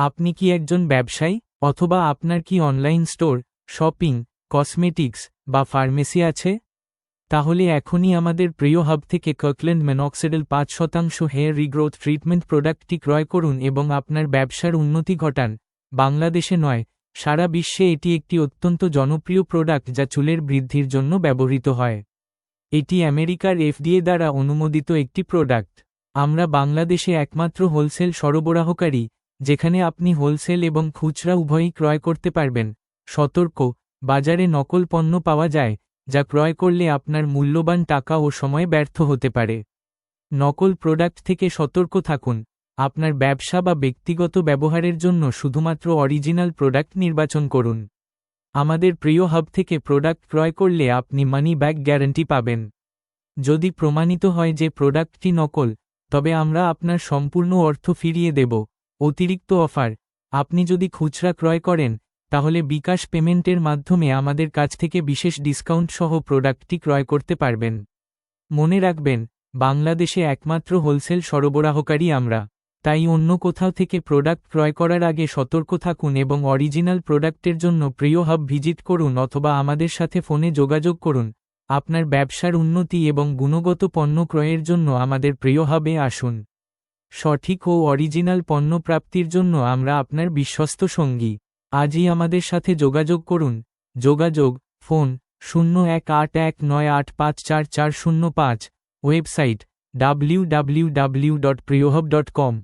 আপনি কি একজন ব্যবসায়ী অথবা আপনার কি অনলাইন স্টোর শপিং কসমেটিক্স বা ফার্মেসি আছে? তাহলে এখনই আমাদের প্রিয় হাব থেকে কার্কল্যান্ড মেনক্সিডেল পাঁচ শতাংশ হেয়ার রিগ্রোথ ট্রিটমেন্ট প্রোডাক্টটি ক্রয় করুন এবং আপনার ব্যবসার উন্নতি ঘটান। বাংলাদেশে নয়, সারা বিশ্বে এটি একটি অত্যন্ত জনপ্রিয় প্রোডাক্ট যা চুলের বৃদ্ধির জন্য ব্যবহৃত হয়। এটি আমেরিকার এফডিএ দ্বারা অনুমোদিত একটি প্রোডাক্ট আমরা বাংলাদেশে একমাত্র হোলসেল সরবরাহকারী যেখানে আপনি হোলসেল এবং খুচরা উভয়ই ক্রয় করতে পারবেন। সতর্ক, বাজারে নকল পণ্য পাওয়া যায়, যা ক্রয় করলে আপনার মূল্যবান টাকা ও সময় ব্যর্থ হতে পারে। নকল প্রোডাক্ট থেকে সতর্ক থাকুন, আপনার ব্যবসা বা ব্যক্তিগত ব্যবহারের জন্য শুধুমাত্র অরিজিনাল প্রোডাক্ট নির্বাচন করুন। আমাদের প্রিয় হাব থেকে প্রোডাক্ট ক্রয় করলে আপনি মানি ব্যাক গ্যারান্টি পাবেন। যদি প্রমাণিত হয় যে প্রোডাক্টটি নকল, তবে আমরা আপনার সম্পূর্ণ অর্থ ফিরিয়ে দেব। অতিরিক্ত অফার। আপনি যদি খুচরা ক্রয় করেন, তাহলে বিকাশ পেমেন্টের মাধ্যমে আমাদের কাছ থেকে বিশেষ ডিসকাউন্ট সহ প্রোডাক্টটি ক্রয় করতে পারবেন। মনে রাখবেন, বাংলাদেশে একমাত্র হোলসেল সরবরাহকারী আমরা। তাই অন্য কোথাও থেকে প্রোডাক্ট ক্রয় করার আগে সতর্ক থাকুন এবং অরিজিনাল প্রোডাক্টের জন্য প্রিয় হাব ভিজিট করুন অথবা আমাদের সাথে ফোনে যোগাযোগ করুন। আপনার ব্যবসার উন্নতি এবং গুণগত পণ্য ক্রয়ের জন্য আমাদের প্রিয় হাবে আসুন। সঠিক ও অরিজিনাল পণ্য প্রাপ্তির জন্য আমরা আপনার বিশ্বস্ত সঙ্গী। আজই আমাদের সাথে যোগাযোগ করুন। যোগাযোগ, ফোন, শূন্য এক আট এক নয় আট পাঁচ চার চার শূন্য পাঁচ। Website W W W dot প্রিয়হব dot কম